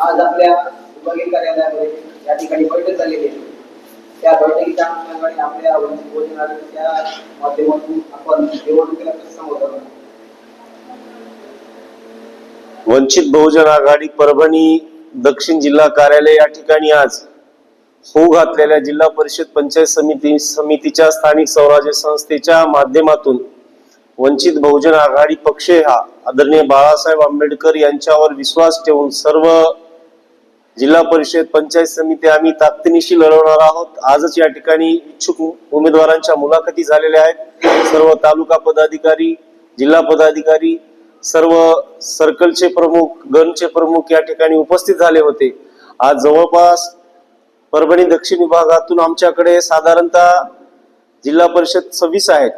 आज आपल्या विभागीय कार्यालयामध्ये या ठिकाणी बैठक झालेली आहे. त्या बैठकीच्या अनुषंगाने आपल्या वंचित बहुजन माध्यमातून आपण निवडणुकीला कसं समोर वंचित बहुजन आघाडी परभणी दक्षिण जिल्हा कार्यालय या ठिकाणी आज होऊ घातलेल्या जिल्हा परिषद पंचायत समिती समितीच्या स्थानिक स्वराज्य संस्थेच्या माध्यमातून वंचित बहुजन आघाडी पक्ष हा आदरणीय बाळासाहेब आंबेडकर यांच्यावर विश्वास ठेवून सर्व जिल्हा परिषद पंचायत समिती आम्ही ताकदीनिशी लढवणार आहोत. आजच या ठिकाणी इच्छुक उमेदवारांच्या मुलाखती झालेल्या आहेत. सर्व तालुका पदाधिकारी जिल्हा पदाधिकारी सर्व सर्कलचे प्रमुख गणचे प्रमुख या ठिकाणी उपस्थित झाले होते. आज जवळपास परभणी दक्षिण विभागातून आमच्याकडे साधारणतः जिल्हा परिषद सव्वीस आहेत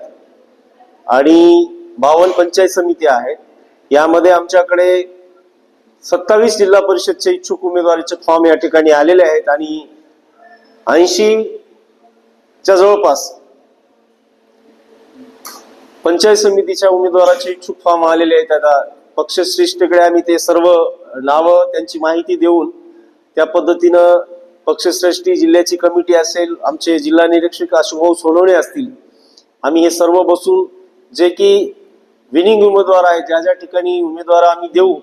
आणि बावन्न पंचायत समिती आहेत. यामध्ये आमच्याकडे सत्तावीस जिल्हा परिषदचे इच्छुक उमेदवारीचे फॉर्म या ठिकाणी आलेले आहेत आणि ऐंशी च्या जवळपास पंचायत समितीच्या उमेदवाराचे इच्छुक फॉर्म आलेले आहेत. आता पक्षश्रेष्ठकडे आम्ही ते सर्व नावं त्यांची माहिती देऊन त्या पद्धतीनं पक्षश्रेष्ठी जिल्ह्याची कमिटी असेल आमचे जिल्हा निरीक्षक अशुभाऊ सोनवणे असतील आम्ही हे सर्व बसून जे की विनिंग उमेदवार आहेत ज्या ज्या ठिकाणी उमेदवार आम्ही देऊ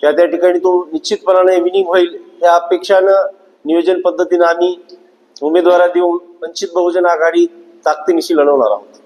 त्या त्या ठिकाणी तो निश्चितपणाने विनिंग होईल. या अपेक्षानं नियोजन पद्धतीनं आम्ही उमेदवारा देऊन वंचित बहुजन आघाडी ताकदीनिशी लढवणार आहोत.